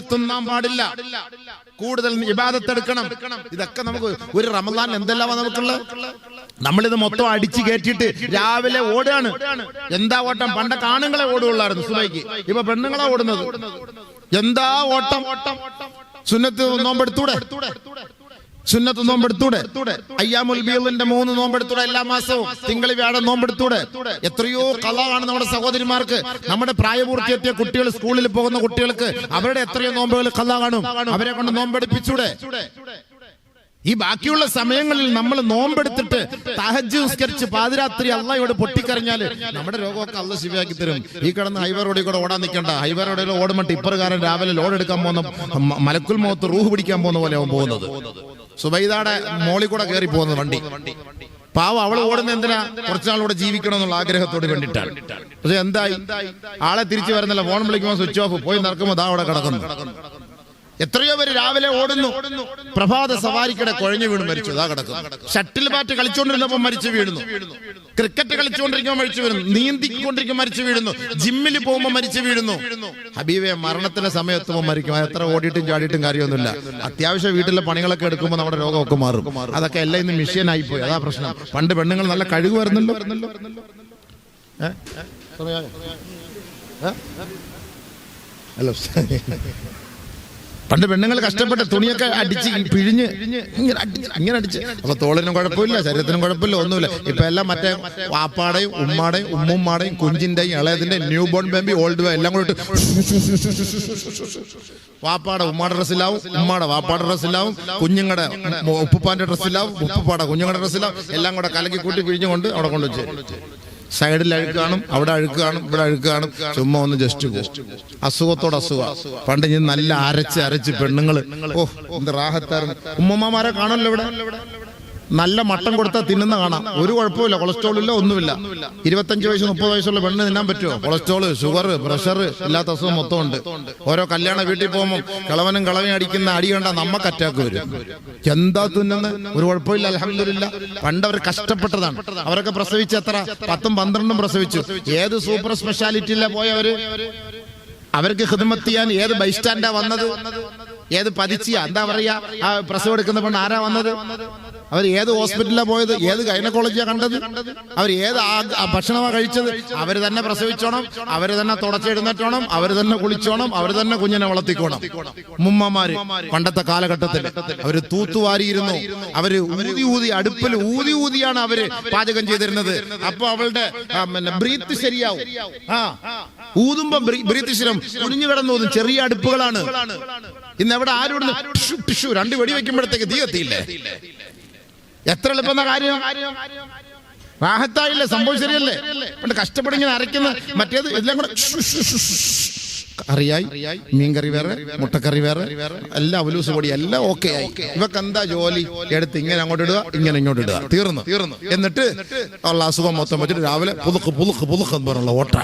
എത്തുന്നാൻ പാടില്ല. കൂടുതൽ ഇബാദത്ത് എടുക്കണം ഇതൊക്കെ നമുക്ക് ഒരു റമദാൻ എന്തെല്ലാം നമുക്കുള്ള നമ്മളിത് മൊത്തം അടിച്ചു കയറ്റിയിട്ട് രാവിലെ ഓടുകയാണ്. എന്താ ഓട്ടം? പണ്ടൊക്കെ ആണുങ്ങളെ ഓടുകയുള്ളായിരുന്നു സുബൈക്ക്. ഇപ്പൊ പെണ്ണുങ്ങളെ ഓടുന്നത്. എന്താ ഓട്ടം? സുന്നത്ത് നോമ്പെടുത്തൂടെ? സുന്നത്ത് നോമ്പെടുത്തൂടെ? അയ്യാമുൽ ബീളിന്റെ മൂന്ന് നോമ്പെടുത്തൂടെ എല്ലാ മാസവും തിങ്കളി വ്യാഴം നോമ്പെടുത്തൂടെ? എത്രയോ കളാണ് നമ്മുടെ സഹോദരിമാർക്ക്. നമ്മുടെ പ്രായപൂർത്തിയെത്തിയ കുട്ടികൾ സ്കൂളിൽ പോകുന്ന കുട്ടികൾക്ക് അവരുടെ എത്രയോ നോമ്പുകൾ കലാ കാണും. അവരെ കൊണ്ട് നോമ്പെടുപ്പിച്ചൂടെ? ഈ ബാക്കിയുള്ള സമയങ്ങളിൽ നമ്മൾ നോമ്പെടുത്തിട്ട് തഹജ് നിസ്കരിച്ച് പാതിരാത്രി അള്ളയോട് പൊട്ടിക്കറിഞ്ഞാൽ നമ്മുടെ രോഗമൊക്കെ അള്ള ശിവയാക്കി തരും. ഈ കിടന്ന് ഹൈവേ റോഡിൽ കൂടെ ഓടാൻ നിൽക്കണ്ട. ഹൈവേ റോഡിൽ ഓടുമ്പോൾ ടിപ്പറുകാരൻ രാവിലെ ലോഡ് എടുക്കാൻ പോകുന്ന മലക്കുൽ മുഖത്ത് റൂഹ് പിടിക്കാൻ പോകുന്ന പോലെ പോകുന്നത്. സുബൈദാടെ മോളിൽ കൂടെ കയറി പോകുന്നത് വണ്ടി. പാവം അവൾ ഓടുന്ന എന്തിനാ കുറച്ചാളൂടെ ജീവിക്കണം എന്നുള്ള ആഗ്രഹത്തോട് വേണ്ടിയിട്ടാണ്. പക്ഷെ എന്തായി? ആളെ തിരിച്ചു വരുന്നില്ല ഫോൺ വിളിക്കുമ്പോൾ സ്വിച്ച് ഓഫ് പോയി നടക്കുമ്പോൾ ദാ അവിടെ കിടക്കുന്നു. എത്രയോ പേര് രാവിലെ ഓടുന്നു. പ്രഭാത സവാരിക്കിടെ കുഴഞ്ഞു വീണ് മരിച്ചു. അതാ കിടക്കുന്നു ഷട്ടിൽ ബാറ്റ് കളിച്ചുകൊണ്ടിരുന്നപ്പോൾ മരിച്ചു വീഴുന്നു ക്രിക്കറ്റ് കളിച്ചുകൊണ്ടിരിക്കുമ്പോൾ മരിച്ചു വീഴുന്നു നീന്തിക്കൊണ്ടിരിക്കുമ്പോൾ മരിച്ചു വീഴുന്നു ജിമ്മിൽ പോകുമ്പോൾ മരിച്ചു വീഴുന്നു ഹബീബെ മരണത്തിന്റെ സമയത്തുമ്പോൾ മരിക്കും. എത്ര ഓടിയിട്ടും ചാടിയിട്ടും കാര്യമൊന്നുമില്ല. അത്യാവശ്യം വീട്ടിലെ പണികളൊക്കെ എടുക്കുമ്പോൾ നമ്മുടെ രോഗമൊക്കെ മാറും. അതൊക്കെ എല്ലാം ഇന്ന് മിഷ്യൻ പോയി. അതാ പ്രശ്നം. പണ്ട് പെണ്ണുങ്ങൾ നല്ല കഴിവ് വരുന്നല്ലോ. ഏ? പണ്ട് പെണ്ണുങ്ങൾ കഷ്ടപ്പെട്ട് തുണിയൊക്കെ അടിച്ച് പിഴിഞ്ഞ് ഇങ്ങനെ അടിച്ച് ഇങ്ങനെ അടിച്ച് അപ്പൊ തോളിനും കുഴപ്പമില്ല ശരീരത്തിനും കുഴപ്പമില്ല ഒന്നുമില്ല. ഇപ്പൊ എല്ലാം മറ്റേ വാപ്പാടെയും ഉമ്മാടെയും ഉമ്മുമ്മാടെയും കുഞ്ചിന്റെയും ഇളയതിന്റെ ന്യൂ ബോൺ ബേബി ഓൾഡ് എല്ലാം കൂടെ വാപ്പാടെ ഉമ്മാടെ ഡ്രസ്സിലാവും ഉമ്മാടെ വാപ്പാടെ ഡ്രസ്സിലാവും കുഞ്ഞുങ്ങളുടെ ഉപ്പുപ്പാന്റെ ഡ്രസ്സിലാവും ഉപ്പുപ്പാടെ കുഞ്ഞുങ്ങളുടെ ഡ്രസ്സിലാവും എല്ലാം കൂടെ കലക്കി കൂട്ടി പിഴിഞ്ഞുകൊണ്ട് അവിടെ കൊണ്ടുവച്ച് സൈഡിൽ അഴുക്ക് കാണും അവിടെ അഴുക്ക് കാണും ഇവിടെ അഴുക്ക് കാണും ചുമ്മാ ഒന്ന് ജസ്റ്റ് അസുഖത്തോട് അസുഖ. പണ്ട് ഞാൻ നല്ല അരച്ച് അരച്ച് പെണ്ണുങ്ങൾ. ഓ എന്ത് റാഹത്തായിരുന്നു. ഉമ്മമാരെ കാണല്ലോ ഇവിടെ. നല്ല മട്ടം കൊടുത്താൽ തിന്നുന്ന കാണാം. ഒരു കുഴപ്പമില്ല കൊളസ്ട്രോൾ ഇല്ല ഒന്നുമില്ല. ഇരുപത്തഞ്ച് വയസ്സ് മുപ്പത് വയസ്സുള്ള പെണ്ണ് തിന്നാൻ പറ്റുമോ? കൊളസ്ട്രോൾ ഷുഗർ പ്രഷർ ഇല്ലാത്ത അസുഖം മൊത്തം ഉണ്ട്. ഓരോ കല്യാണ വീട്ടിൽ പോകുമ്പോൾ കളവനും കളവനും അടിക്കുന്ന അടി കണ്ട നമ്മക്ക് അറ്റാക്ക് വരും. എന്താ തിന്നുന്നത് ഒരു കുഴപ്പമില്ല അലഹമില്ല പണ്ട് അവർ കഷ്ടപ്പെട്ടതാണ്. അവരൊക്കെ പ്രസവിച്ച് എത്ര? പത്തും പന്ത്രണ്ടും പ്രസവിച്ചു. ഏത് സൂപ്പർ സ്പെഷ്യാലിറ്റിയിലെ പോയവര്? അവർക്ക് ഹിദ്മത്ത് ചെയ്യാൻ ഏത് ബൈസ്റ്റാൻഡാ വന്നത്? ഏത് പതിച്ചിയാ? എന്താ പറയാ? ആ പ്രസവം എടുക്കുന്ന പെണ്ണ് ആരാ വന്നത്? അവർ ഏത് ഹോസ്പിറ്റലിലാണ് പോയത്? ഏത് ഗൈനക്കോളജിയാണ് കണ്ടത്? അവർ ഏത് ഭക്ഷണമാണ് കഴിച്ചത്? അവർ തന്നെ പ്രസവിച്ചോണം അവർ തന്നെ തുടച്ചെഴുന്നേറ്റോണം അവർ തന്നെ കുളിച്ചോണം അവർ തന്നെ കുഞ്ഞിനെ വളർത്തിക്കോണം. മുമ്മമാര് പണ്ടത്തെ കാലഘട്ടത്തിൽ അവർ തൂത്തുവാരിയിരുന്നു. അവർ ഊതി ഊതി അടുപ്പിൽ ഊതി ഊതിയാണ് അവർ പാചകം ചെയ്തിരുന്നത്. അപ്പൊ അവളുടെ ബ്രീത്ത് ശരിയാവും. ആ ഊതുമ്പോ ബ്രീത്ത് ശരം കുനിഞ്ഞു കിടന്നു ഊതും ചെറിയ അടുപ്പുകളാണ്. ഇന്ന് എവിടെ ആരോടും രണ്ട് വെടി വെക്കുമ്പോഴത്തേക്ക് തീ എത്തിയില്ലേ എത്ര എളുപ്പം കാര്യം? റാഹത്തായില്ലേ സംഭവം ശരിയല്ലേ? പണ്ട് കഷ്ടപ്പെട്ട് ഇങ്ങനെ അരയ്ക്കുന്ന മറ്റേത് എല്ലാം കൂടെ അറിയായി മീൻ കറി ഷു, ഷു. കറിയായി മീൻകറി വേറെ മുട്ടക്കറി വേറെ എല്ലാം അവലൂസ് പൊടി എല്ലാം ഓക്കെ ആയി. ഇവക്ക് എന്താ ജോലി? എടുത്ത് ഇങ്ങനെ അങ്ങോട്ട് ഇടുക ഇങ്ങനെ ഇങ്ങോട്ട് ഇടുക. തീർന്നു. തീർന്നു. എന്നിട്ട് ഉള്ള അസുഖം മൊത്തം വെച്ചിട്ട് രാവിലെ പുതുക്ക് പുതുക്ക് പുതുക്ക് എന്ന് പറഞ്ഞുള്ള ഓട്ട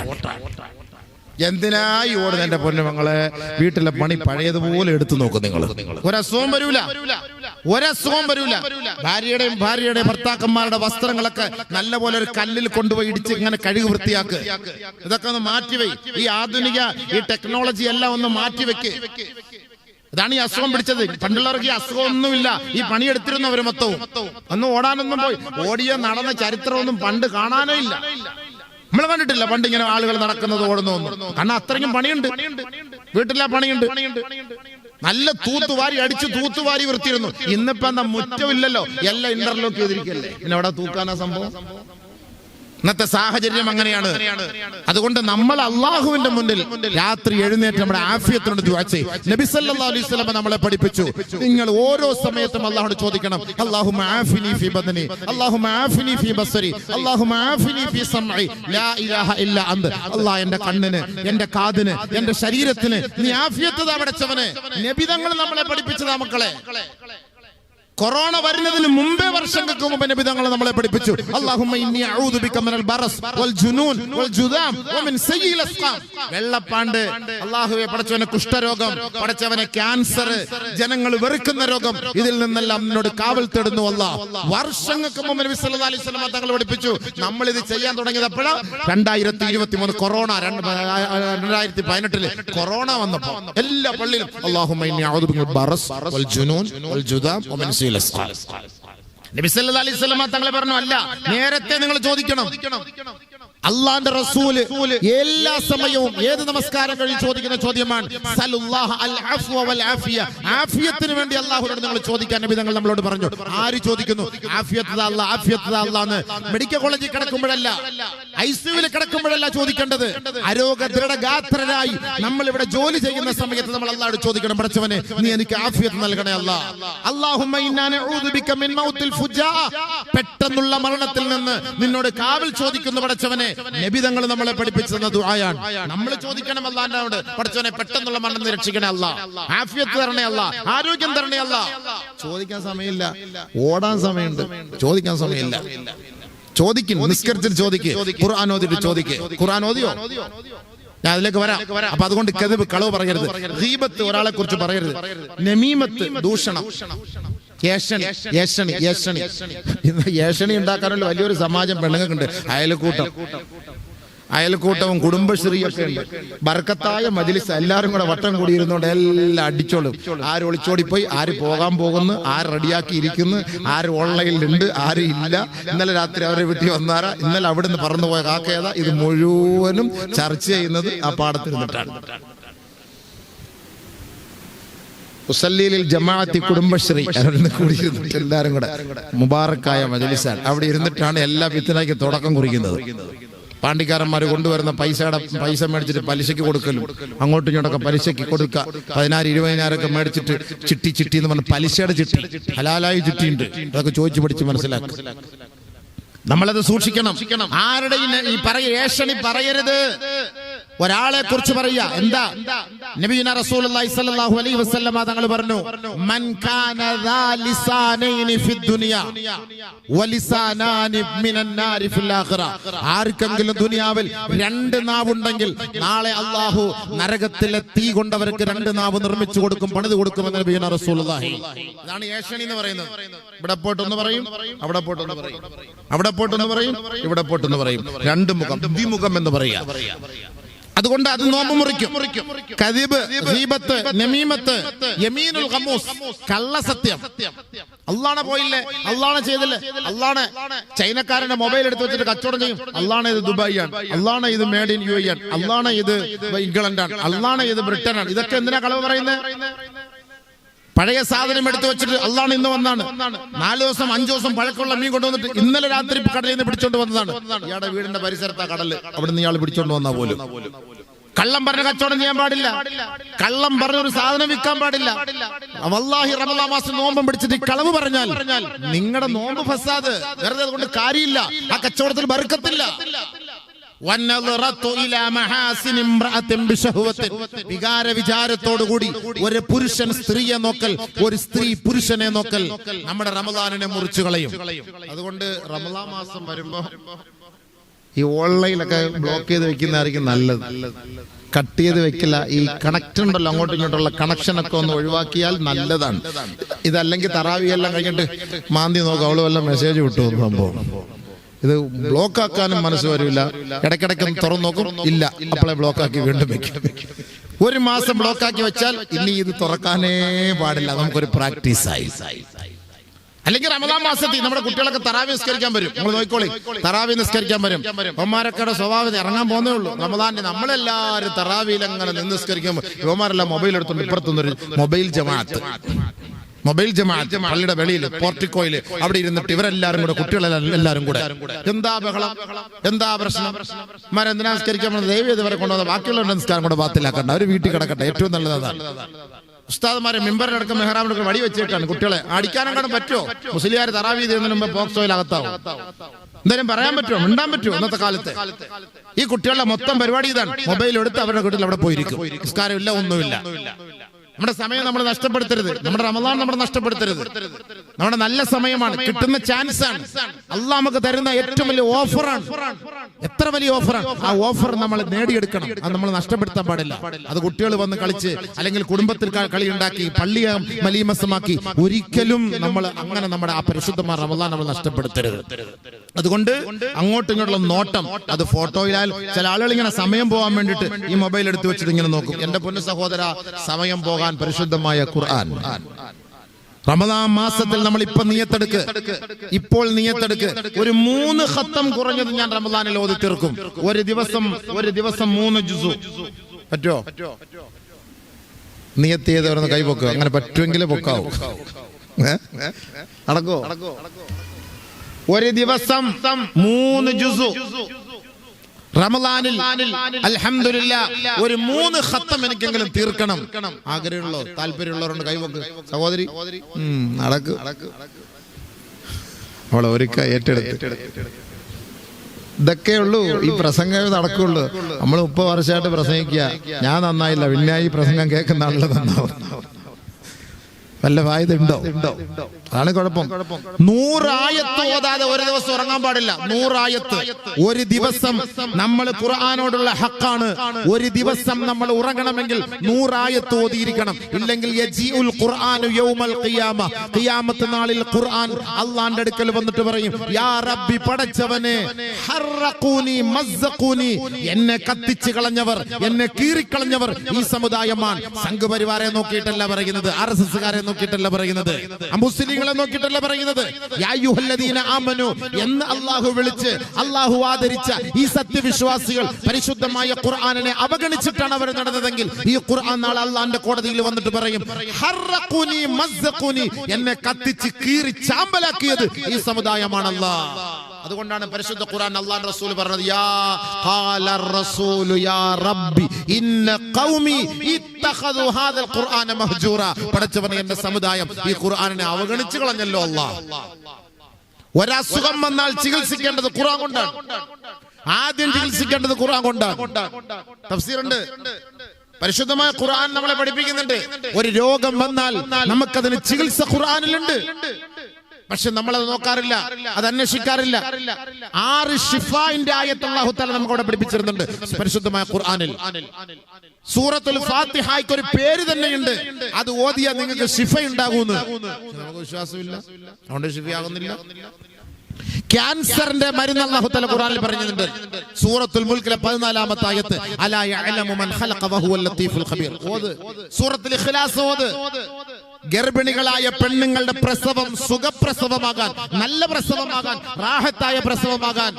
എന്തിനായി ഓടുന്ന എന്റെ പൊന്നുമങ്ങളെ വീട്ടിലെ പണി പഴയതുപോലെ എടുത്തു നോക്കും നിങ്ങൾ. ഒരസുഖം വരൂല. ഒരസുഖം വരൂല. ഭാര്യയുടെയും ഭാര്യയുടെയും ഭർത്താക്കന്മാരുടെ വസ്ത്രങ്ങളൊക്കെ നല്ലപോലെ ഒരു കല്ലിൽ കൊണ്ടുപോയി ഇടിച്ച് ഇങ്ങനെ കഴുകി വൃത്തിയാക്ക്. ഇതൊക്കെ ഒന്ന് മാറ്റിവെയ് ഈ ആധുനിക ഈ ടെക്നോളജി എല്ലാം ഒന്ന് മാറ്റിവെക്ക് ഇതാണ് ഈ അസുഖം പിടിച്ചത്. പണ്ടുള്ളവർക്ക് ഈ അസുഖം ഒന്നുമില്ല ഈ പണിയെടുത്തിരുന്നവര് മൊത്തവും. ഒന്നും ഓടാനൊന്നും പോയി. ഓടിയ നടന്ന ചരിത്രമൊന്നും പണ്ട് കാണാനേ ഇല്ല. നമ്മൾ കണ്ടിട്ടില്ല പണ്ട് ഇങ്ങനെ ആളുകൾ നടക്കുന്നത് ഓടുന്നു കാരണം അത്രയ്ക്കും പണിയുണ്ട്. വീട്ടിലെ പണിയുണ്ട്. നല്ല തൂത്തുവാരി അടിച്ചു തൂത്തുവാരി വൃത്തിയിരുന്നു ഇന്നിപ്പോ എന്താ മുറ്റമില്ലല്ലോ. എല്ലാം ഇന്റർലോക്ക് ചെയ്തിരിക്കല്ലേ. പിന്നെ അവിടെ തൂക്കാനാ സംഭവം? ഇന്നത്തെ സാഹചര്യം അങ്ങനെയാണ്. അതുകൊണ്ട് നമ്മൾ അള്ളാഹുവിന്റെ മുന്നിൽ രാത്രി എഴുന്നേറ്റ് നമ്മുടെ ആഫിയത്തിനോട് ചെയ്യും. നബി അലൈഹി നമ്മളെ പഠിപ്പിച്ചു. നിങ്ങൾ ഓരോ സമയത്തും അള്ളാഹോട് ചോദിക്കണം. അള്ളാഹു ആഫിനി ഫി ബദനി. അല്ലാഹുമ്മ ആഫിനി ഫി ബസരി. അല്ലാഹുമ്മ ആഫിനി ഫി സംഇ ലാ ഇലാഹ ഇല്ല അന്ത്. അല്ലാഹ് എന്റെ കണ്ണിന് എന്റെ കാതിന് എന്റെ ശരീരത്തിന് നീ ആഫിയത്ത് താ പടച്ചവനെ. നബി തങ്ങൾ നമ്മളെ പഠിപ്പിച്ചതാ മക്കളെ. കൊറോണ വരുന്നതിന് മുമ്പേ വർഷങ്ങൾക്ക് മുമ്പ് നബി തങ്ങൾ നമ്മളെ പഠിപ്പിച്ചു. അല്ലാഹുമ്മ ഇന്നി അഊദു ബിക മിനൽ ബറസ് വൽ ജുനൂൻ വൽ ജുദാം വമിൻ സയ്യിൽ അസ്ഖാം. വെള്ളപ്പാണ്ട് അല്ലാഹുവേ പടച്ചവനെ കുഷ്ഠരോഗം പടച്ചവനെ ക്യാൻസർ ജനങ്ങൾ വെറുക്കുന്ന രോഗം ഇതിൽ നിന്നെല്ലാം നിന്നോട് കാവൽ തേടുന്നു അല്ലാഹ്. വർഷങ്ങൾക്ക് മുമ്പ് നബി സല്ലല്ലാഹു അലൈഹി വസല്ലം തങ്ങൾ പഠിപ്പിച്ചു. നമ്മൾ ഇത് ചെയ്യാൻ തുടങ്ങിയത് എപ്പോഴാ രണ്ടായിരത്തി ഇരുപത്തി മൂന്ന് കൊറോണ രണ്ട് രണ്ടായിരത്തി പതിനെട്ടിൽ കൊറോണ വന്നപ്പോൾ എല്ലാ പള്ളിയിലും അല്ലാഹുമ്മ ഇന്നി അഊദു ബിക മിനൽ ബറസ് വൽ ജുനൂൻ വൽ ജുദാം വമിൻ സയ്യിൽ നബി സല്ലല്ലാഹു അലൈഹി തങ്ങളെ പറഞ്ഞു അല്ല നേരത്തെ നിങ്ങൾ ചോദിക്കണം. അള്ളാന്റെ റസൂൽ എല്ലാ സമയവും ഏത് നമസ്കാരം കഴിഞ്ഞ് ചോദിക്കുന്ന ചോദ്യമാണ്. ആഫിയത്തിന് വേണ്ടി അള്ളാഹുനോട് നിങ്ങൾ ചോദിക്കാൻ നബി തങ്ങൾ നമ്മളോട് പറഞ്ഞു. ആര് ചോദിക്കുന്നു? ആഫിയത്ത് മെഡിക്കൽ കോളേജിൽ കിടക്കുമ്പോഴല്ല ഐസിയുവിൽ കിടക്കുമ്പോഴല്ല ചോദിക്കേണ്ടത്. അരോഗ ദൃഢഗാത്രരായി നമ്മൾ ഇവിടെ ജോലി ചെയ്യുന്ന സമയത്ത് നമ്മൾ അള്ളാഹോട് ചോദിക്കണം പഠിച്ചവനെ നീ എനിക്ക് ആഫിയത്ത് നൽകണേ അല്ല. ഫുജാ. പെട്ടെന്നുള്ള മരണത്തിൽ നിന്ന് നിന്നോട് കാവൽ ചോദിക്കുന്നു പഠിച്ചവനെ നബി തങ്ങൾ നമ്മളെ പഠിപ്പിച്ചു ദുആയാണ്. നമ്മൾ ചോദിക്കണം അല്ലാണ്ട് പഠിച്ചവനെ പെട്ടെന്നുള്ള മരണം നിന്ന് രക്ഷിക്കണേ അല്ല. ആഫിയത്ത് തരണേ അല്ല. ആരോഗ്യം തരണേ അല്ല. ചോദിക്കാൻ സമയമില്ല. ഓടാൻ സമയമുണ്ട്. ചോദിക്കാൻ സമയമില്ല. ചോദിക്കും. നിസ്കരിച്ചിട്ട് ചോദിക്ക്. ഖുർആൻ ഓതിട്ട് ചോദിക്ക്. ഖുർആൻ ഓതിയോ? ഞാൻ അതിലേക്ക് വരാം. അപ്പൊ അതുകൊണ്ട് കെതിബ് കളവ് പറയരുത്. ഗീബത്ത് ഒരാളെ കുറിച്ച് പറയരുത്. നമീമത്ത് ദൂഷണം. ഏഷണി ഏഷണി ഏഷണി ഇന്ന് ഏഷണി ഉണ്ടാക്കാനുള്ള വലിയൊരു സമാജം പെണ്ണുങ്ങൾക്കുണ്ട്. അയൽക്കൂട്ടം. അയൽക്കൂട്ടവും കുടുംബശ്രീയൊക്കെ ഉണ്ട്. ബർക്കത്തായ മജിലിസ് എല്ലാവരും കൂടെ വട്ടം കൂടിയിരുന്നോണ്ട് എല്ലാം അടിച്ചോളും. ആര് ഒളിച്ചോടിപ്പോയി ആര് പോകാൻ പോകുന്നു ആര് റെഡിയാക്കി ഇരിക്കുന്നു ആര് ഓൺലൈനിലുണ്ട് ആര് ഇല്ല. ഇന്നലെ രാത്രി അവരെ വീട്ടിൽ വന്നാറ ഇന്നലെ അവിടുന്ന് പറന്നുപോയ കാക്കേതാ ഇത് മുഴുവനും ചർച്ച ചെയ്യുന്നത് ആ പാടത്തിരുന്നിട്ടാണ്. മുസല്ലീലിൽ ജമാഅത്തി കുടുംബശ്രീ അവിടെ കൂടി ഇരുന്നിട്ട് എല്ലാവരും കൂടെ. മുബാറക്കായ മജലിസാൻ അവിടെ ഇരുന്നിട്ടാണ് എല്ലാ വിത്തിനാക്കി തുടക്കം കുറിക്കുന്നത്. പാണ്ടിക്കാരന്മാർ കൊണ്ടുവരുന്ന പൈസയുടെ പൈസ മേടിച്ചിട്ട് പലിശയ്ക്ക് കൊടുക്കലും അങ്ങോട്ടും ഇങ്ങോട്ടൊക്കെ പലിശയ്ക്ക് കൊടുക്കുക പതിനായിരം ഇരുപതിനായിരം ഒക്കെ മേടിച്ചിട്ട് ചിട്ടി ചിട്ടി എന്ന് പറഞ്ഞ പലിശയുടെ ചിട്ടി ഹലാലായ ചിട്ടിയുണ്ട്. അതൊക്കെ ചോദിച്ചു പഠിച്ച് മനസ്സിലാക്കും. നമ്മളത് സൂക്ഷിക്കണം. ആരുടെ ഈ പറയ ഏഷണി പറയരുത്. ഒരാളെ കുറിച്ച് പറയുക എന്താ? നബീന റസൂലുള്ളാഹി സ്വല്ലല്ലാഹു അലൈഹി വസല്ലമ തങ്ങൾ പറഞ്ഞു മൻ കാന ലിസാനൈനി ഫിദ് ദുനിയ വലിസാനാനി മിനൻ നാരി ഫിൽ ആഖിറ. ആർക്കെങ്കിലും ദുനിയാവിൽ രണ്ട് നാവുണ്ടെങ്കിൽ നാളെ അല്ലാഹു നരകത്തിലെ തീ കൊണ്ടവർക്ക് രണ്ട് നാവ് നിർമ്മിച്ചു കൊടുക്കും പണിത് കൊടുക്കുമെന്ന് നബീന റസൂലുള്ളാഹി. ഇതാണ് ഏഷണി എന്ന് പറയുന്നത്. ഇവിടെ പോട്ടൊന്ന് പറയും അവിടെ പോയിട്ടൊന്ന് പറയും. അവിടെ പോട്ടൊന്ന് പറയും ഇവിടെ പോയിട്ടൊന്ന് പറയും. രണ്ട് മുഖം ദ്വിമുഖം എന്ന് പറയാ. അതുകൊണ്ട് അത് നോമ്പ് മുറിക്കും. കദിബ് ഗീബത്ത് നമീമത്ത് യമീനുൽ ഖമൂസ് കള്ളസത്യം. അള്ളാണ പോയില്ലേ? അള്ളാണ ചെയ്തില്ലേ? അള്ളാണ് ചൈനക്കാരന്റെ മൊബൈൽ എടുത്ത് വെച്ചിട്ട് കച്ചവടം ചെയ്യും. അള്ളാണ് ഇത് ദുബായി ആണ്. അള്ളാണ് ഇത് മേഡ് ഇൻ യു എ ആണ്. അള്ളാണ് ഇത് ഇംഗ്ലണ്ട് ആണ് അള്ളാണ് ഇത് ബ്രിട്ടൻ ആണ് ഇതൊക്കെ എന്തിനാ കളവ് പറയുന്നത്? പഴയ സാധനം എടുത്തു വെച്ചിട്ട് അള്ളാണ് ഇന്ന് വന്നാണ്. നാല് ദിവസം അഞ്ചു ദിവസം പഴക്കമുള്ള മീൻ കൊണ്ടുവന്നിട്ട് ഇന്നലെ രാത്രി കടലിൽ നിന്ന് പിടിച്ചോണ്ട് വന്നതാണ്. ഇയാളുടെ വീടിന്റെ പരിസരത്താ കടൽ. അവിടുന്ന് ഇയാൾ പിടിച്ചോണ്ട് വന്നാ പോലും. കള്ളം പറഞ്ഞ കച്ചവടം ചെയ്യാൻ പാടില്ല. കള്ളം പറഞ്ഞ ഒരു സാധനം വിൽക്കാൻ പാടില്ല. വല്ലാഹി റമദാൻ മാസം നോമ്പം പിടിച്ചിട്ട് കളവ് പറഞ്ഞാൽ നിങ്ങളുടെ നോമ്പ് ഫസാദ് വെറുതെ അതുകൊണ്ട് കാര്യമില്ല. ആ കച്ചവടത്തിൽ ബറുക്കത്തില്ല വികാര വിചാരത്തോടുകൂടി ഒരു പുരുഷൻ സ്ത്രീയെ നോക്കൽ ഒരു സ്ത്രീ പുരുഷനെ നോക്കൽ നമ്മുടെ റമദാനിനെ മുറിച്ചു കളയും. അതുകൊണ്ട് റമദാൻ മാസം വരുമ്പോ ഈ ഓൺലൈനൊക്കെ ബ്ലോക്ക് ചെയ്ത് വെക്കുന്നതായിരിക്കും നല്ലത്. കട്ട് ചെയ്ത് വെക്കില്ല. ഈ കണക്ട് ഉണ്ടല്ലോ അങ്ങോട്ടും ഇങ്ങോട്ടുള്ള കണക്ഷൻ ഒക്കെ ഒന്ന് ഒഴിവാക്കിയാൽ നല്ലതാണ്. ഇതല്ലെങ്കിൽ തറാവി എല്ലാം കഴിഞ്ഞിട്ട് മാന്തി നോക്കാം അവൾ വല്ല മെസ്സേജ് വിട്ടു സംഭവം. ഇത് ബ്ലോക്ക് ആക്കാനും മനസ്സ് വരില്ല. ഇടയ്ക്കിടയ്ക്ക് തുറന്നു നോക്കും. ഇല്ല. അപ്പോളെ ബ്ലോക്ക് ആക്കി വീണ്ടും വെക്കും. ഒരു മാസം ബ്ലോക്ക് ആക്കി വെച്ചാൽ ഇനി ഇത് തുറക്കാനേ പാടില്ല. നമുക്കൊരു പ്രാക്ടീസ് ആയി. അല്ലെങ്കിൽ റമദാൻ മാസത്തിൽ നമ്മുടെ കുട്ടികളൊക്കെ തറാവി നിസ്കരിക്കാൻ വരും. നമ്മൾ നോക്കിക്കോളി. തറാവി നിസ്കരിക്കാൻ വരും. യുവമാരൊക്കെ സ്വഭാവം ഇറങ്ങാൻ പോകുന്നേ ഉള്ളൂ. റമദാന്റെ നമ്മളെല്ലാവരും തറാവിയിൽ അങ്ങനെ നിന്ന് നിസ്കരിക്കുമ്പോൾ യുവമാരെല്ലാം മൊബൈൽ എടുത്തുകൊണ്ട് ഇപ്പുറത്തുനിന്നൊരു മൊബൈൽ ജമാഅത്ത്. മൊബൈൽ ജമാഅത്ത് പള്ളിയുടെ വെളിയിൽ പോർട്ടിക്കോയിൽ അവിടെ ഇരുന്നിട്ട് ഇവരെല്ലാരും കൂടെ കുട്ടികളെല്ലാം എല്ലാരും കൂടെ. എന്താ ബഹളം? എന്താ പ്രശ്നം? മരെന്തിനാ നിസ്കരിക്കാൻ പോകുന്നത് ദൈവം ഇതുവരെ കൊണ്ടുവന്ന ബാക്കിയുള്ള നിസ്കാരം കൂടെ ബാത്തിലാക്കണ്ട. അവർ വീട്ടിൽ കിടക്കട്ടെ. ഏറ്റവും നല്ലത് അതാണ് ഉസ്താദ്മാരെ മെമ്പറിനടക്കം മെഹ്റാമിനൊക്കെ വടി വെച്ചിട്ടാണ് കുട്ടികളെ അടിക്കാനും കാണാൻ പറ്റുമോ? മുസ്ലിയാർ തറാവി ചെയ്യുന്നതിന് മുമ്പ് പോക്സോയിൽ അകത്താവും എന്തായാലും പറയാൻ പറ്റുമോ? മിണ്ടാൻ പറ്റുമോ ഇന്നത്തെ കാലത്ത്? ഈ കുട്ടികളുടെ മൊത്തം പരിപാടി ഇതാണ്. മൊബൈൽ എടുത്ത് അവരുടെ വീട്ടിൽ അവിടെ പോയിരിക്കും. നിസ്കാരമില്ല ഒന്നുമില്ല. നമ്മുടെ സമയം നമ്മൾ നഷ്ടപ്പെടുത്തരുത്. നമ്മുടെ റമദാൻ നമ്മൾ നഷ്ടപ്പെടുത്തരുത്. നമ്മുടെ നല്ല സമയമാണ്. കിട്ടുന്ന ചാൻസ് ആണ്. അള്ളാഹ് നമുക്ക് തരുന്ന ഏറ്റവും വലിയ ഓഫറാണ് എത്ര വലിയ ഓഫറാണ് ആ ഓഫർ നമ്മൾ നേടിയെടുക്കണം. അത് നമ്മൾ നഷ്ടപ്പെടുത്താൻ പാടില്ല. അത് കുട്ടികൾ വന്ന് കളിച്ച് അല്ലെങ്കിൽ കുടുംബത്തിൽ കളി ഉണ്ടാക്കി പള്ളിയെ മലീമസമാക്കി ഒരിക്കലും നമ്മൾ അങ്ങനെ നമ്മുടെ ആ പരിശുദ്ധമായ റമദാൻ നമ്മൾ നഷ്ടപ്പെടുത്തരുത്. അതുകൊണ്ട് അങ്ങോട്ടും ഇങ്ങോട്ടുള്ള നോട്ടം അത് ഫോട്ടോയിലാൽ ചില ആളുകൾ ഇങ്ങനെ സമയം പോകാൻ വേണ്ടിയിട്ട് ഈ മൊബൈൽ എടുത്ത് വെച്ചിട്ട് ഇങ്ങനെ നോക്കും. എന്റെ പൊന്നു സഹോദര സമയം പോകാൻ പരിശുദ്ധമായ ഖുർആൻ. റമദാൻ മാസത്തിൽ നമ്മൾ ഇപ്പൊ നിയത്തെടുക്ക്. ഇപ്പോൾ നിയത്തെടുക്ക്. ഒരു മൂന്ന് ഖത്തം കുറഞ്ഞത് ഞാൻ റമദാനിൽ ഓതി തീർക്കും. ഒരു ദിവസം ഒരു ദിവസം മൂന്ന് ജുസു. പറ്റോ? നിയത്ത് ചെയ്തവരൊന്ന് കൈപൊക്കുക അങ്ങനെ പറ്റുമെങ്കിൽ പൊക്കാവും? നടക്കോ ഒരു ദിവസം മൂന്ന് ജുസു. റമദാനിൽ അൽഹംദുലില്ലാ ഒരു മൂന്ന് ഖത്തം എനിക്കെങ്കിലും തീർക്കണം. ആഗ്രഹമുള്ളോ താല്പര്യമുള്ളവരുണ്ട് കൈവക്ക് സഹോദരി നടക്ക്. അവളെ ഒരുക്ക ഏറ്റെടുത്ത്. ഇതൊക്കെ ഉള്ളൂ. ഈ പ്രസംഗം നടക്കുള്ളൂ. നമ്മൾ മുപ്പത് വർഷമായിട്ട് പ്രസംഗിക്കുക. ഞാൻ നന്നായില്ല. പിന്നെ ഈ പ്രസംഗം കേൾക്കുന്ന ആളുകൾ നന്നാവും വല്ല ഫായത ഉണ്ടോ അതാണ് കുഴപ്പം. നൂറായത്ത് ഓതാതെ ഒരു ദിവസം ഉറങ്ങാൻ പാടില്ല. നൂറായത്ത്. ഒരു ദിവസം നമ്മൾ ഖുർആാനോടുള്ള ഹക്കാണ്. ഒരു ദിവസം നമ്മൾ ഉറങ്ങണമെങ്കിൽ നൂറായത്ത് ഓതിയിരിക്കണം. ഇല്ലെങ്കിൽ യജീഉൽ ഖുർആനു യൗമൽ ഖിയാമ. ഖിയാമത്ത് നാളിൽ ഖുർആൻ അള്ളാന്റെ അടുക്കൽ വന്നിട്ട് പറയും യാ റബ്ബി പടച്ചവനെ എന്നെ കത്തിച്ചു കളഞ്ഞവർ എന്നെ കീറിക്കളഞ്ഞവർ ഈ സമുദായമാണ്. സംഘപരിവാരെ നോക്കിയിട്ടല്ല പറയുന്നത്. ആർ എസ് എസ്കാരെ നോക്കിയിട്ടല്ല പറയുന്നത്. മുസ്ലിങ്ങളെ നോക്കിയിട്ടല്ല പറയുന്നത്. ആമനു എന്ന് അള്ളാഹു വിളിച്ച് അള്ളാഹു ആദരിച്ച ഈ സത്യവിശ്വാസികൾ പരിശുദ്ധമായ ഖുർആാനിനെ അവഗണിച്ചിട്ടാണ് അവർ നടന്നതെങ്കിൽ ഈ ഖുർആൻ നാളെ അള്ളാന്റെ കോടതിയിൽ വന്നിട്ട് പറയും എന്നെ കത്തിച്ച് കീറി ചാമ്പലാക്കിയത് ഈ സമുദായമാണല്ലോ. അതുകൊണ്ടാണ് പരിശുദ്ധ ഖുർആൻ അള്ളാഹ് റസൂൽ പറഞ്ഞത് യാ ഖാല റസൂലു യാ റബ്ബി ഇന്ന ഖൗമി ഇത്തഖദു ഹാദൽ ഖുർആന മഹ്ജൂറ. പടച്ചവനെ എന്ന സമുദായം ഈ ഖുർആനെ അവഗണിച്ചു കളഞ്ഞല്ലോ അല്ലാഹ് ഒരസുഖം വന്നാൽ ചികിത്സിക്കേണ്ടത് ഖുർആൻ കൊണ്ടാണ്. ആദ്യം ചികിത്സിക്കേണ്ടത് ഖുർആൻ കൊണ്ടാണ്. തഫ്സീറുണ്ട്. പരിശുദ്ധമായ ഖുർആൻ നമ്മളെ പഠിപ്പിക്കുന്നുണ്ട്. ഒരു രോഗം വന്നാൽ നമുക്കതിന് ചികിത്സ ഖുർആനിലുണ്ട്. പക്ഷെ അത് നോക്കാറില്ല അത് അന്വേഷിക്കാറില്ല. ആറ് ഷിഫായിന്റെ ആയത്ത് അല്ലാഹു തആല നമുക്ക് അവിടെ പഠിപ്പിച്ചിരുന്നുണ്ട്. പരിശുദ്ധമായ ഖുർആാനിൽ. സൂറത്തുൽ ഫാത്തിഹായ്ക്ക് ഒരു പേര് തന്നെയുണ്ട്. അത് ഓതിയാൽ നിങ്ങൾക്ക് ഷിഫ ഉണ്ടാകുമെന്ന് നമുക്ക് വിശ്വാസമില്ല. അതുകൊണ്ട് ഷിഫയാകുന്നില്ല ക്യാൻസറിന്റെ മരുന്ന് അല്ലാഹു തആല ഖുർആനിൽ പറയുന്നുണ്ട് സൂറത്തുൽ മുൽക്കിലെ 14 ആയത്ത് അലാ യഅലമു മൻ ഖലഖ വഹുവൽ ലത്തീഫുൽ ഖബീർ. ഓത്. സൂറത്തുൽ ഇഖ്ലാസ് ഓത്. ഗർഭിണികളായ പെണ്ണുങ്ങളുടെ പ്രസവം സുഖപ്രസവമാകാൻ നല്ല പ്രസവമാകാൻ റാഹത്തായ പ്രസവമാകാൻ.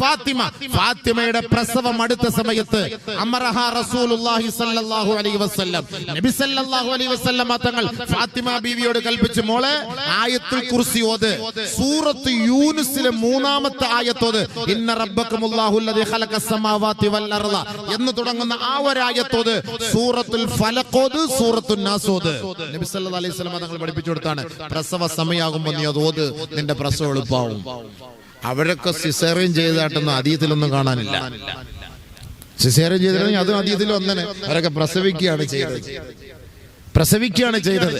ഫാത്തിമ. ഫാത്തിമയുടെ പ്രസവം അടുത്ത സമയത്ത് അമറഹ റസൂലുള്ളാഹി സല്ലല്ലാഹു അലൈഹി വസല്ലം. നബി സല്ലല്ലാഹു അലൈഹി വസല്ലം തങ്ങൾ ഫാത്തിമ ബീവിയോട് കൽപ്പിച്ചു മോളെ ആയത്തുൽ കുർസി ഓത്. സൂറത്ത് യൂനുസിലെ മൂന്നാമത്തെ ആയത്തോത് ഇന്ന റബ്ബക്കുമുല്ലാഹു അല്ലദീ ഖലഖ സമാവാതി വൽ അർള. എന്ന് തുടങ്ങുന്ന ആ ഒരു സൂറത്തുൽ ഫലഖോത് സൂറത്തുൽ നാസോത് നബി സല്ലല്ലാഹു അലൈഹി വസല്ലം തങ്ങൾ പഠിപ്പിച്ചു കൊടുത്താണ്. പ്രസവ സമയമാകുമ്പോൾ നീ അത് ഓത്. നിന്റെ പ്രസവം എളുപ്പമാവും അവരൊക്കെ സിസേറിയൻ ചെയ്തതായിട്ടൊന്നും അതീതിലൊന്നും കാണാനില്ല. സിസേറിയൻ ചെയ്തിരുന്നെങ്കിൽ അതും അതീതിൽ ഒന്നനെ അവരൊക്കെ പ്രസവിക്കുകയാണ് ചെയ്തത്. പ്രസവിക്കുകയാണ് ചെയ്തത്.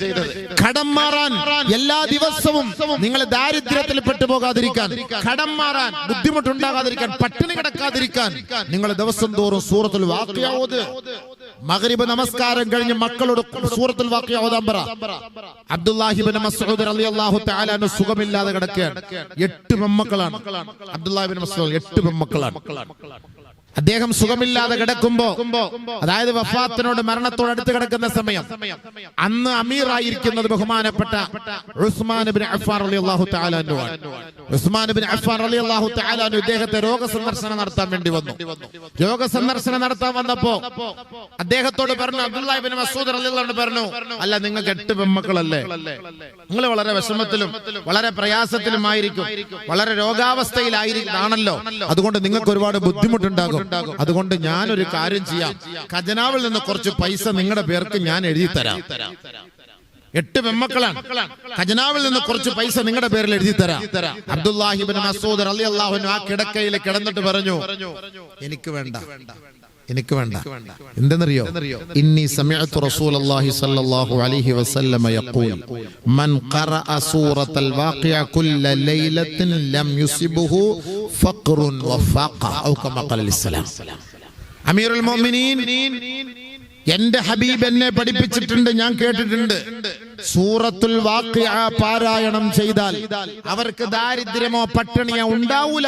കടം മാറാൻ എല്ലാ ദിവസവും നിങ്ങൾ ദാരിദ്ര്യത്തിൽ പെട്ടുപോകാതിരിക്കാൻ കടം മാറാൻ ബുദ്ധിമുട്ടുണ്ടാകാതിരിക്കാൻ പട്ടിണി കിടക്കാതിരിക്കാൻ നിങ്ങൾ ദിവസം തോറും സൂറത്തിൽ വാക്കിയാവത് മകരിബ് നമസ്കാരം കഴിഞ്ഞ് മക്കളോട് സൂറത്തിൽ വാക്കി പറ. അബ്ദുല്ലാഹിബിൻ മസ്ഊദ് റളിയല്ലാഹു അള്ളാഹു താലാന് സുഖമില്ലാതെ കിടക്കുകയാണ്. എട്ട് പെമ്മക്കളാണ് അബ്ദുല്ലാഹിബിൻ മസ്ഊദ് എട്ട് പെമ്മക്കളാണ് അദ്ദേഹം സുഖമില്ലാതെ കിടക്കുമ്പോ അതായത് വഫാത്തിനോട് മരണത്തോട് അടുത്ത് കിടക്കുന്ന സമയം. അന്ന് അമീറായിരിക്കുന്നത് ബഹുമാനപ്പെട്ട ഉസ്മാൻ ബിൻ ഉസ്മാൻ ബിൻ ഇദ്ദേഹത്തെ രോഗസന്ദർശനം നടത്താൻ വേണ്ടി വന്നു. രോഗ സന്ദർശനം നടത്താൻ വന്നപ്പോ അദ്ദേഹത്തോട് പറഞ്ഞു അബ്ദുല്ലാഹിബിൻ മസൂദ് പറഞ്ഞു അല്ല നിങ്ങൾക്ക് എട്ട് പെമ്മക്കളല്ലേ? നിങ്ങൾ വളരെ വിഷമത്തിലും വളരെ പ്രയാസത്തിലുമായിരിക്കും വളരെ രോഗാവസ്ഥയിലായിരിക്കും ആണല്ലോ. അതുകൊണ്ട് നിങ്ങൾക്ക് ഒരുപാട് ബുദ്ധിമുട്ടുണ്ടാകും. അതുകൊണ്ട് ഞാനൊരു കാര്യം ചെയ്യാം. ഖജനാവിൽ നിന്ന് കുറച്ച് പൈസ നിങ്ങളുടെ പേർക്ക് ഞാൻ എഴുതി തരാം. എട്ട് പെമ്മക്കളാണ് ഖജനാവിൽ നിന്ന് കുറച്ച് പൈസ നിങ്ങളുടെ പേരിൽ എഴുതി തരാം. അബ്ദുല്ലാഹിബിൻ മസൂദ് അലി അള്ളാഹുനു ആ കിടക്കയിൽ കിടന്നിട്ട് പറഞ്ഞു എനിക്ക് വേണ്ട. എനിക്ക് വേണ്ട. എന്തെന്നറിയോ? ഇന്നി സമയത്ത് റസൂലുള്ളാഹി സ്വല്ലല്ലാഹു അലൈഹി വസല്ലമ യഖൂൽ മൻ ഖറഅ സൂറത്തൽ വാഖിയ കുല്ല ലൈലത്തിൻ ലം യുസിബുഹു ഫഖ്റുൻ വഫാഖ ഔ കമാ ഖല ഇസ്ലാം അമീറുൽ മുഅ്മിനീൻ എന്റെ ഹബീബ് എന്നെ പഠിപ്പിച്ചിട്ടുണ്ട് ഞാൻ കേട്ടിട്ടുണ്ട്. സൂറത്തുൽ വാഖിഅ പാരായണം ചെയ്താൽ അവർക്ക് ദാരിദ്ര്യമോ പട്ടിണിയോ ഉണ്ടാവൂല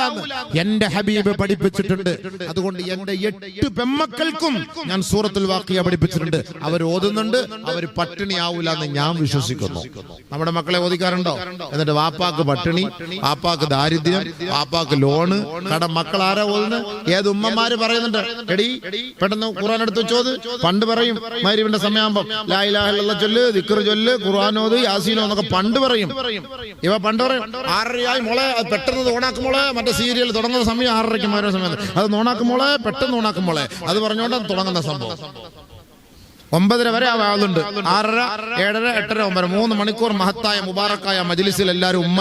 എന്റെ ഹബീബ് പഠിപ്പിച്ചിട്ടുണ്ട്. അതുകൊണ്ട് എന്റെ എട്ട് പെമ്മക്കൾക്കും ഞാൻ സൂറത്തുൽ വാക്യ പഠിപ്പിച്ചിട്ടുണ്ട്. അവർ ഓതുന്നുണ്ട് അവർ പട്ടിണി ആവൂല എന്ന് ഞാൻ വിശ്വസിക്കുന്നു. നമ്മുടെ മക്കളെ ഓദിക്കാറുണ്ടോ എന്നിട്ട് വാപ്പാക്ക് പട്ടിണി വാപ്പാക്ക് ദാരിദ്ര്യം വാപ്പാക്ക് ലോണ് കട മക്കൾ ആരാ ഓതുന്നത് ഏത് ഉമ്മമാര് പറയുന്നുണ്ട്? എടി പെട്ടെന്ന് ഖുർആൻ എടുത്ത് വെച്ചോത് പണ്ട് പറയും മൈരിവിന്റെ സമയമാകുമ്പം ലാ ഇലാഹ ഇല്ലല്ലാഹ് ചൊല്ല് ദിക്ർ ചൊല്ല് ഖുർആാനോത് യാസീനോ എന്നൊക്കെ പണ്ട് പറയും. ഇവ പണ്ട് പറയും ആറരയായി മോളെ അത് പെട്ടെന്ന് ഓണാക്കും മോളെ മറ്റേ സീരിയൽ തുടങ്ങുന്ന സമയം ആറരയ്ക്ക് മാറുന്ന സമയത്ത്. അത് നോണാക്കും മോളെ പെട്ടെന്ന് ഓണാക്കും മോളെ. അത് പറഞ്ഞുകൊണ്ടാണ് തുടങ്ങുന്ന സംഭവം. ഒമ്പതര വരെ ആ ആളുണ്ട്. ആറര ഏഴര എട്ടര ഒമ്പതര മൂന്ന് മണിക്കൂർ മഹത്തായ മുബാറക്കായ മജ്ലിസിൽ എല്ലാവരും